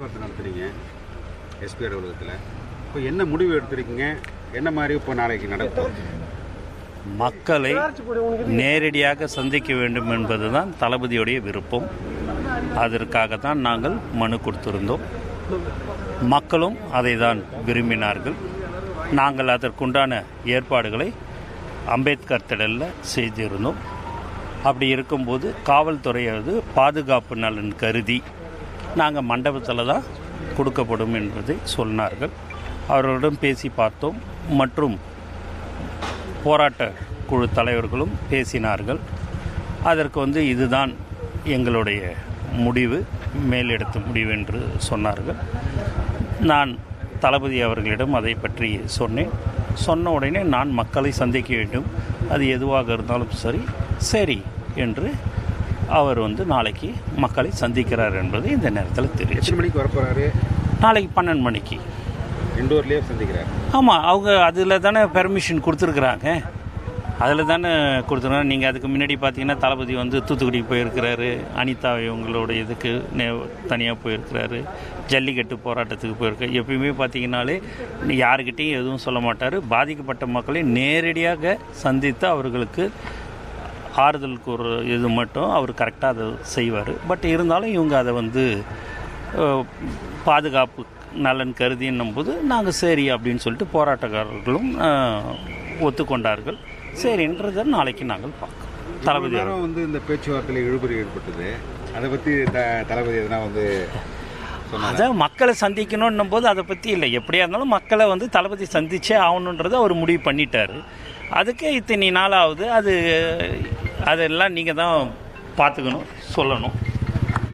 பேச்சுவார்த்தை நடத்துறீங்க எஸ்பி அலுவலகத்தில் இப்போ என்ன முடிவு எடுத்திருக்கீங்க? என்ன மாதிரி இப்போ நாளைக்கு நடக்கும்? மக்களை நேரடியாக சந்திக்க வேண்டும் என்பதுதான் தளபதியுடைய விருப்பம். அதற்காக தான் நாங்கள் மனு கொடுத்திருந்தோம். மக்களும் அதை தான் விரும்பினார்கள். நாங்கள் அதற்குண்டான ஏற்பாடுகளை அம்பேத்கர் திடலில் செய்திருந்தோம். அப்படி இருக்கும்போது காவல்துறையாவது பாதுகாப்பு நலன் கருதி நாங்கள் மண்டபத்தில் தான் கொடுக்கப்படும் என்பதை சொன்னார்கள். அவர்களிடம் பேசி பார்த்தோம். மற்றும் போராட்ட குழு தலைவர்களும் பேசினார்கள். அதற்கு வந்து இதுதான் எங்களுடைய முடிவு மேலெடுத்த முடிவு என்று சொன்னார்கள். நான் தளபதி அவர்களிடம் அதை பற்றி சொன்னேன். சொன்ன உடனே நான் மக்களை சந்திக்க வேண்டும். அது எதுவாக இருந்தாலும் சரி சரி என்று அவர் வந்து நாளைக்கு மக்களை சந்திக்கிறார் என்பதை இந்த நேரத்தில் தெரியும் எத்தனை மணிக்கு வரப்போறாரு? நாளைக்கு பன்னெண்டு மணிக்கு. இண்டோர்லேயே சந்திக்கிறார். ஆமாம் அவங்க அதில் தானே பெர்மிஷன் கொடுத்துருக்குறாங்க. அதில் தானே கொடுத்துருக்காங்க நீங்கள் அதுக்கு முன்னாடி பார்த்தீங்கன்னா தளபதி வந்து தூத்துக்குடி போயிருக்கிறாரு. அனிதா இவங்களோட இதுக்கு நே தனியாக போயிருக்கிறாரு. ஜல்லிக்கட்டு போராட்டத்துக்கு போயிருக்காரு எப்பயுமே பார்த்தீங்கன்னாலே யாருக்கிட்டையும் எதுவும் சொல்ல மாட்டார். பாதிக்கப்பட்ட மக்களை நேரடியாக சந்தித்து அவர்களுக்கு ஆறுதல் கூற இது மட்டும் அவர் கரெக்டாக அதை செய்வார். பட் இருந்தாலும் இவங்க அதை வந்து பாதுகாப்பு நலன் கருதின்னும் போது நாங்கள் சரி அப்படின்னு சொல்லிட்டு போராட்டக்காரர்களும் ஒத்துக்கொண்டார்கள். சரின்றதை நாளைக்கு நாங்கள் பார்க்கோம் தளபதி வந்து இந்த பேச்சுவார்த்தையில் இழுபறி ஏற்பட்டது. அதை பற்றி த தளபதி எதனா வந்து அதான் மக்களை சந்திக்கணுன்னும் போது அதை பற்றி இல்லை. எப்படியா இருந்தாலும் மக்களை வந்து தளபதி சந்திச்சே ஆகணுன்றதை அவர் முடிவு பண்ணிட்டார். அதுக்கு இத்தனை நாள் ஆகுது அது அதெல்லாம் நீங்கள் தான் பார்த்துக்கணும் சொல்லணும்.